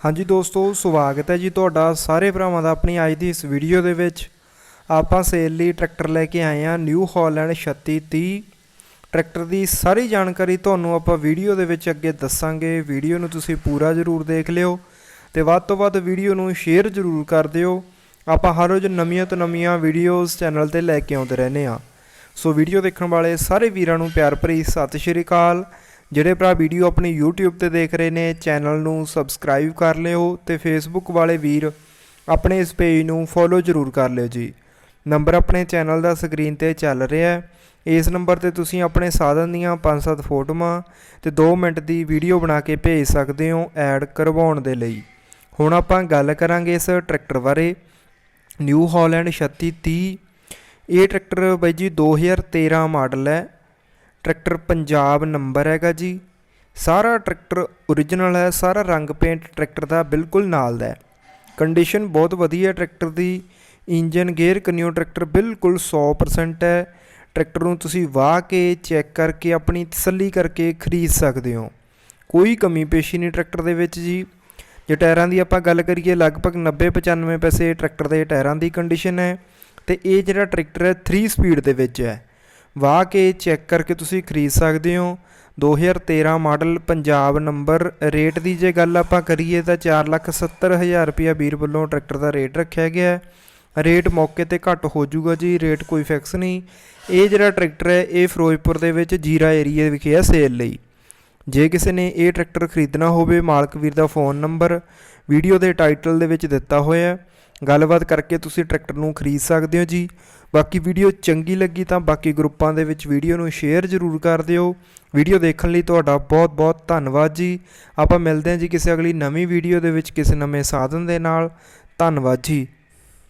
ਹਾਂਜੀ ਦੋਸਤੋ, ਸਵਾਗਤ ਹੈ ਜੀ ਤੁਹਾਡਾ ਸਾਰੇ ਭਰਾਵਾਂ ਦਾ ਆਪਣੀ ਅੱਜ ਦੀ ਇਸ ਵੀਡੀਓ ਦੇ ਵਿੱਚ। ਆਪਾਂ ਸੇਲ ਲਈ ਟਰੈਕਟਰ ਲੈ ਕੇ ਆਏ ਹਾਂ ਨਿਊ ਹਾਲੈਂਡ 3630 ਟਰੈਕਟਰ ਦੀ ਸਾਰੀ ਜਾਣਕਾਰੀ ਤੁਹਾਨੂੰ ਆਪਾਂ ਵੀਡੀਓ ਦੇ ਵਿੱਚ ਅੱਗੇ ਦੱਸਾਂਗੇ। ਵੀਡੀਓ ਨੂੰ ਤੁਸੀਂ ਪੂਰਾ ਜ਼ਰੂਰ ਦੇਖ ਲਿਓ ਤੇ ਵੱਧ ਤੋਂ ਵੱਧ ਵੀਡੀਓ ਨੂੰ ਸ਼ੇਅਰ ਜ਼ਰੂਰ ਕਰ ਦਿਓ। ਆਪਾਂ ਹਰ ਰੋਜ਼ ਨਵੀਆਂ ਤੋਂ ਨਵੀਆਂ ਵੀਡੀਓਜ਼ ਚੈਨਲ ਤੇ ਲੈ ਕੇ ਆਉਂਦੇ ਰਹਿੰਦੇ ਆ ਸੋ ਵੀਡੀਓ ਦੇਖਣ ਵਾਲੇ ਸਾਰੇ ਵੀਰਾਂ ਨੂੰ ਪਿਆਰ ਭਰੀ ਸਤਿ ਸ਼੍ਰੀ ਅਕਾਲ। ਜਿਹੜੇ ਭਰਾ ਵੀਡੀਓ ਆਪਣੀ YouTube ਤੇ ਦੇਖ ਰਹੇ ਨੇ, ਚੈਨਲ ਨੂੰ ਸਬਸਕ੍ਰਾਈਬ ਕਰ ਲਿਓ ਤੇ Facebook ਵਾਲੇ ਵੀਰ ਆਪਣੇ ਇਸ ਪੇਜ ਨੂੰ ਫੋਲੋ ਜ਼ਰੂਰ ਕਰ ਲਿਓ ਜੀ। ਨੰਬਰ ਆਪਣੇ ਚੈਨਲ ਦਾ ਸਕਰੀਨ ਤੇ ਚੱਲ ਰਿਹਾ ਹੈ। ਇਸ ਨੰਬਰ ਤੇ ਤੁਸੀਂ ਆਪਣੇ ਸਾਧਨ ਦੀਆਂ 5-7 ਫੋਟੋਆਂ ਤੇ 2 ਮਿੰਟ ਦੀ ਵੀਡੀਓ ਬਣਾ ਕੇ ਭੇਜ ਸਕਦੇ ਹੋ ਐਡ ਕਰਵਾਉਣ ਦੇ ਲਈ। ਹੁਣ ਆਪਾਂ ਗੱਲ ਕਰਾਂਗੇ ਇਸ ਟਰੈਕਟਰ ਬਾਰੇ। ਨਿਊ ਹਾਲੈਂਡ 3630 ਇਹ ਟਰੈਕਟਰ ਬਾਈ ਜੀ 2013 ਮਾਡਲ ਹੈ। ਟਰੈਕਟਰ ਪੰਜਾਬ ਨੰਬਰ ਹੈਗਾ ਜੀ। ਸਾਰਾ ਟਰੈਕਟਰ ਓਰੀਜਨਲ ਹੈ, ਸਾਰਾ ਰੰਗ ਪੇਂਟ ਟਰੈਕਟਰ ਦਾ ਬਿਲਕੁਲ ਨਾਲ ਦਾ ਹੈ। ਕੰਡੀਸ਼ਨ ਬਹੁਤ ਵਧੀਆ ਟਰੈਕਟਰ ਦੀ। ਇੰਜਨ ਗੇਅਰ ਕਨਿਓ ਟਰੈਕਟਰ ਬਿਲਕੁਲ 100% ਹੈ। ਟਰੈਕਟਰ ਨੂੰ ਤੁਸੀਂ ਵਾਹ ਕੇ ਚੈੱਕ ਕਰਕੇ, ਆਪਣੀ ਤਸੱਲੀ ਕਰਕੇ ਖਰੀਦ ਸਕਦੇ ਹੋ। ਕੋਈ ਕਮੀ ਪੇਸ਼ੀ ਨਹੀਂ ਟਰੈਕਟਰ ਦੇ ਵਿੱਚ ਜੀ। ਜੇ ਟਾਇਰਾਂ ਦੀ ਆਪਾਂ ਗੱਲ ਕਰੀਏ, ਲਗਭਗ 90-95 ਪੈਸੇ ਟਰੈਕਟਰ ਦੇ ਟਾਇਰਾਂ ਦੀ ਕੰਡੀਸ਼ਨ ਹੈ। ਤੇ ਇਹ ਜਿਹੜਾ ਟਰੈਕਟਰ ਹੈ 3 ਸਪੀਡ ਦੇ ਵਿੱਚ ਹੈ। ਵਾਹ ਕੇ ਚੈੱਕ ਕਰਕੇ ਤੁਸੀਂ ਖਰੀਦ ਸਕਦੇ ਹੋ। 2013 ਮਾਡਲ ਪੰਜਾਬ ਨੰਬਰ, ਰੇਟ ਦੀ ਜੇ ਗੱਲ ਆਪਾਂ ਕਰੀਏ ਤਾਂ 470000 ਰੁਪਇਆ ਵੀਰ ਵੱਲੋਂ ਟਰੈਕਟਰ ਦਾ ਰੇਟ ਰੱਖਿਆ ਗਿਆ ਹੈ। ਰੇਟ ਮੌਕੇ ਤੇ ਘੱਟ ਹੋ ਜਾਊਗਾ ਜੀ, ਰੇਟ ਕੋਈ ਫਿਕਸ ਨਹੀਂ। ਇਹ ਜਿਹੜਾ ਟਰੈਕਟਰ ਹੈ, ਇਹ ਫਿਰੋਜ਼ਪੁਰ ਦੇ ਵਿੱਚ ਜੀਰਾ ਏਰੀਆ ਵਿਖੇ ਹੈ ਸੇਲ ਲਈ। ਜੇ ਕਿਸੇ ਨੇ ਇਹ ਟਰੈਕਟਰ ਖਰੀਦਣਾ ਹੋਵੇ, ਮਾਲਕ ਵੀਰ ਦਾ ਫੋਨ ਨੰਬਰ ਵੀਡੀਓ ਦੇ ਟਾਈਟਲ ਦੇ ਵਿੱਚ ਦਿੱਤਾ ਹੋਇਆ ਹੈ। ਗੱਲਬਾਤ ਕਰਕੇ ਤੁਸੀਂ ਟਰੈਕਟਰ ਨੂੰ ਖਰੀਦ ਸਕਦੇ ਹੋ ਜੀ। ਬਾਕੀ ਵੀਡੀਓ ਚੰਗੀ ਲੱਗੀ ਤਾਂ ਬਾਕੀ ਗਰੁੱਪਾਂ ਦੇ ਵਿੱਚ ਵੀਡੀਓ ਨੂੰ ਸ਼ੇਅਰ ਜ਼ਰੂਰ ਕਰ ਦਿਓ। ਵੀਡੀਓ ਦੇਖਣ ਲਈ ਤੁਹਾਡਾ ਬਹੁਤ ਬਹੁਤ ਧੰਨਵਾਦ ਜੀ। ਆਪਾਂ ਮਿਲਦੇ ਹਾਂ ਜੀ ਕਿਸੇ ਅਗਲੀ ਨਵੀਂ ਵੀਡੀਓ ਦੇ ਵਿੱਚ ਕਿਸੇ ਨਵੇਂ ਸਾਧਨ ਦੇ ਨਾਲ। ਧੰਨਵਾਦ ਜੀ।